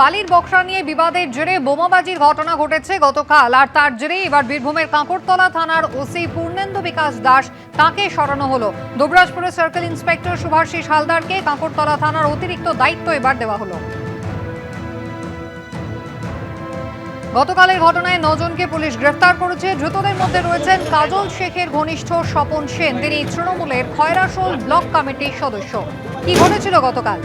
বালির বকরা নিয়ে বিবাদের জেরে বোমাবাজির ঘটনা ঘটেছে গতকাল। আর তার জেরে এবার বীরভূমের কাঁকরতলা থানার ওসি পূর্ণেন্দু বিকাশ দাস তাকে সরানো হলো। দুবরাজপুরের সার্কেল ইন্সপেক্টর শুভাশিস হালদারকে কাঁকরতলা থানার অতিরিক্ত দায়িত্ব এবার দেওয়া হলো। গতকালের ঘটনায় নজনকে পুলিশ গ্রেফতার করেছে। ধৃতদের মধ্যে রয়েছেন কাজল শেখের ঘনিষ্ঠ স্বপন সেন। তিনি তৃণমূলের খয়রাসোল ব্লক কমিটির সদস্য। কি ঘটেছিল গতকাল?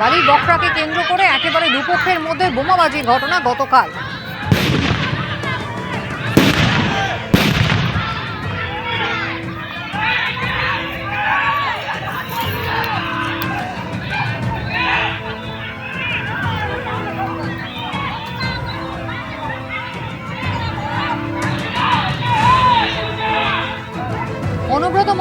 বালির বকরাকে কেন্দ্র করে একেবারে দুপক্ষের মধ্যে বোমাবাজির ঘটনা গতকাল।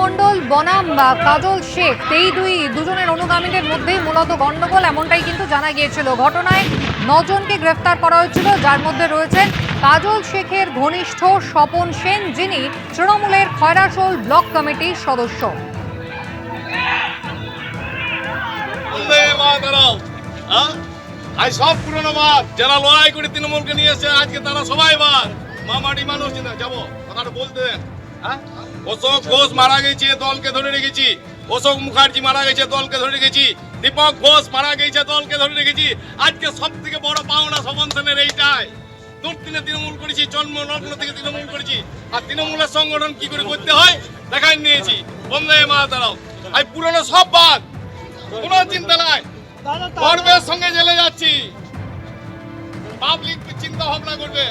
মণ্ডল বনাম কাজল শেখ, এই দুই দুজনের অনুগামীদের মধ্যেই মূলত গন্ডগোল এমনটাই কিন্তু জানা গিয়েছিল। ঘটনায় নজনকে গ্রেফতার করা হয়েছিল, যার মধ্যে রয়েছেন কাজল শেখের ঘনিষ্ঠ স্বপন সেন, যিনি তৃণমূলের খয়রাসোল ব্লক কমিটির সদস্য। হ্যাঁ? আজ সব পুরনো বাদ, যারা লড়াই করে তৃণমূলকে নিয়ে এসে আজকে তারা সবাই বাদ। মামাটি মানুষ, যাব, কথাটা বলতে দেন। অশোক ঘোষ মারা গেছে, দলকে ধরে রেখেছি। অশোক মুখার্জি মারা গেছে, দলকে ধরে রেখেছি। দীপক ঘোষ মারা গেছে, দলকে ধরে রেখেছি। আজকে সব থেকে বড় পাওনা সমন্থনের এইটাই। দুর্দিনে তৃণমূল করেছি, জন্ম লগ্ন থেকে তৃণমূল করেছি। আর তৃণমূলের সংগঠন কি করে করতে হয়, দেখাই নিয়েছি। বন্দে মাতারাম। আজ পুরনো সব বাদ। কোনো চিন্তা নাই। গর্বের সঙ্গে জেলে যাচ্ছি। পাবলিক চিন্তা ভাবনা করবে।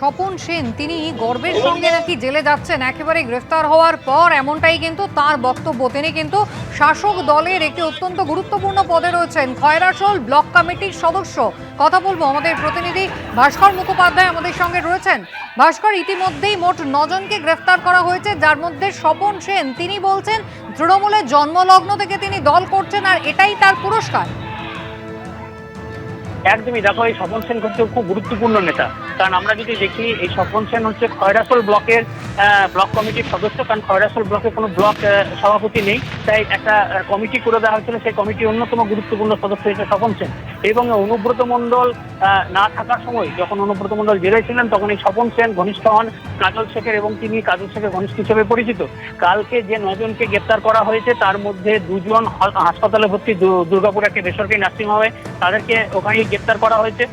স্বপন সেন তিনি গর্বের সঙ্গে নাকি জেলে যাচ্ছেন একেবারে গ্রেফতার হওয়ার পর এমনটাই কিন্তু তার বক্তব্য। তিনি কিন্তু শাসক দলের একটি অত্যন্ত গুরুত্বপূর্ণ পদে রয়েছেন খয়রাসোল ব্লক কমিটির সদস্য। কথা বলব আমাদের প্রতিনিধি ভাস্কর মুখোপাধ্যায় আমাদের সঙ্গে রয়েছেন। ভাস্কর ইতিমধ্যেই মোট নজনকে গ্রেফতার করা হয়েছে যার মধ্যে স্বপন সেন তিনি বলছেন তৃণমূলের জন্মলগ্ন থেকে তিনি দল করছেন আর এটাই তার পুরস্কার। একদমই দেখো, এই স্বপন সেন হচ্ছে খুব গুরুত্বপূর্ণ নেতা। কারণ আমরা যদি দেখি, এই স্বপন সেন হচ্ছে খয়রাসোল ব্লকের ব্লক কমিটির সদস্য। কারণ খয়রাসোল ব্লকে কোনো ব্লক সভাপতি নেই। তাই একটা কমিটি করে দেওয়া হয়েছিল। সেই কমিটির অন্যতম গুরুত্বপূর্ণ সদস্য হচ্ছে স্বপন সেন। এবং অনুব্রত মণ্ডল না থাকার সময় যখন অনুব্রত মণ্ডল জেলে ছিলেন তখন এই স্বপন সেন ঘনিষ্ঠ হন, কাজল শেখের এবং তিনি কাজল শেখের ঘনিষ্ঠ হিসেবে পরিচিত। কালকে যে নজনকে গ্রেপ্তার করা হয়েছে, তার মধ্যে দুজন হাসপাতালে ভর্তি দুর্গাপুর একটি বেসরকারি নার্সিংহোমে তাদেরকে ওখানেই গ্রেপ্তার করা হয়েছে।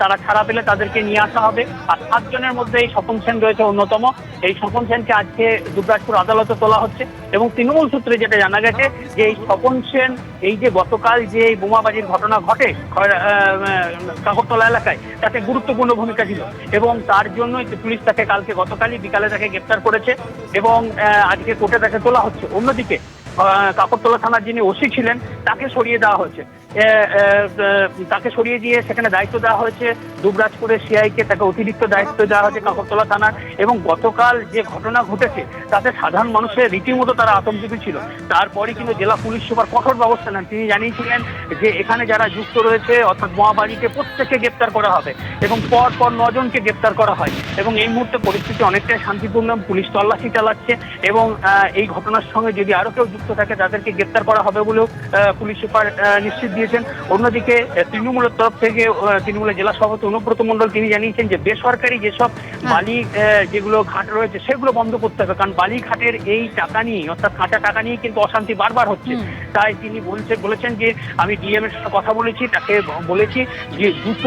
তারা ছাড়া পেলে তাদেরকে নিয়ে আসা হবে। আর সাতজনের মধ্যে এই স্বপন সেন রয়েছে অন্যতম। এই স্বপন সেনকে আজকে দুবরাজপুর আদালতে তোলা হচ্ছে। এবং তৃণমূল সূত্রে যেটা জানা গেছে যে এই স্বপন সেন এই যে গতকাল যে এই বোমাবাজির ঘটনা ঘটে কাকরতলা এলাকায়, তাতে গুরুত্বপূর্ণ ভূমিকা ছিল। এবং তার জন্যই পুলিশ তাকে কালকে গতকালই বিকালে তাকে গ্রেপ্তার করেছে এবং আজকে কোর্টে তাকে তোলা হচ্ছে। অন্যদিকে কাকরতলা থানার যিনি ওসি ছিলেন, তাকে সরিয়ে দেওয়া হয়েছে। তাকে সরিয়ে দিয়ে সেখানে দায়িত্ব দেওয়া হয়েছে। দুবরাজপুরের সিআইকে তাকে অতিরিক্ত দায়িত্ব দেওয়া হয়েছে কাকরতলা থানার এবং গতকাল যে ঘটনা ঘটেছে, তাতে সাধারণ মানুষের রীতিমতো তারা আতঙ্কিত ছিল। তারপরে কিন্তু জেলা পুলিশ সুপার কঠোর ব্যবস্থা নেন। তিনি জানিয়েছিলেন যে এখানে যারা যুক্ত রয়েছে, অর্থাৎ মহাবাড়িকে প্রত্যেককে গ্রেপ্তার করা হবে এবং পর পর নজনকে গ্রেপ্তার করা হয় এবং এই মুহূর্তে পরিস্থিতি অনেকটাই শান্তিপূর্ণ, পুলিশ তল্লাশি চালাচ্ছে এবং এই ঘটনার সঙ্গে যদি আরও কেউ যুক্ত থাকে, তাদেরকে গ্রেপ্তার করা হবে বলেও পুলিশ সুপার নিশ্চিত দিয়েছেন অন্যদিকে তৃণমূলের তরফ থেকে তৃণমূলের জেলা সভাপতি অনুব্রত মণ্ডল তিনি জানিয়েছেন যে বেসরকারি যেসব বালি যেগুলো ঘাট রয়েছে সেগুলো বন্ধ করতে হবে। কারণ বালি ঘাটের এই টাকা নিয়ে অর্থাৎ কাঁচা টাকা নিয়ে কিন্তু অশান্তি বারবার হচ্ছে। তাই তিনি বলছে বলেছেন যে আমি ডিএম এর সাথে কথা বলেছি তাকে বলেছি যে দ্রুত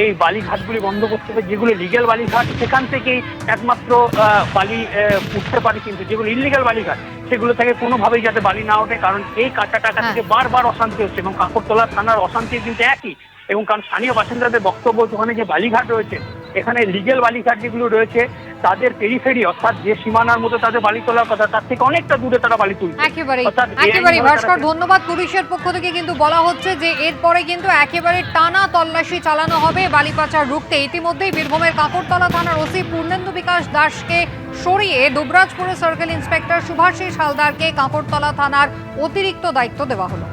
এই বালিঘাটগুলি বন্ধ করতে হবে যেগুলো লিগ্যাল বালিঘাট সেখান থেকেই একমাত্র বালি উঠতে পারে কিন্তু যেগুলো ইলিগাল বালিঘাট সেগুলো থেকে কোনোভাবেই যাতে বালি না ওঠে কারণ এই কাঁচা টাকা হ্যাঁ। থেকে বারবার অশান্তি হচ্ছে এবং কাকরতলা থানার অশান্তি কিন্তু একই এবং কারণ স্থানীয় বাসিন্দাদের বক্তব্য ওখানে যে বালিঘাট রয়েছে এখানে লিগেল বালিঘাট যেগুলো রয়েছে তাদের পেরিফেরি অর্থাৎ যে সীমানার মধ্যে তাদের বালি তোলার কথা তার থেকে অনেকটা দূরে তারা বালি তুলছে। তারা ভাস্কর ধন্যবাদ পুলিশের পক্ষ থেকে কিন্তু বলা হচ্ছে যে এরপরে কিন্তু একেবারে টানা তল্লাশি চালানো হবে বালিপাচার রুখতে। ইতিমধ্যেই বীরভূমের কাকরতলা থানার দাসকে সরিয়ে দুবরাজপুরের সার্কেল ইন্সপেক্টর সুভাষিস হালদারকে কাঁকড়তলা থানার অতিরিক্ত দায়িত্ব দেওয়া হলো।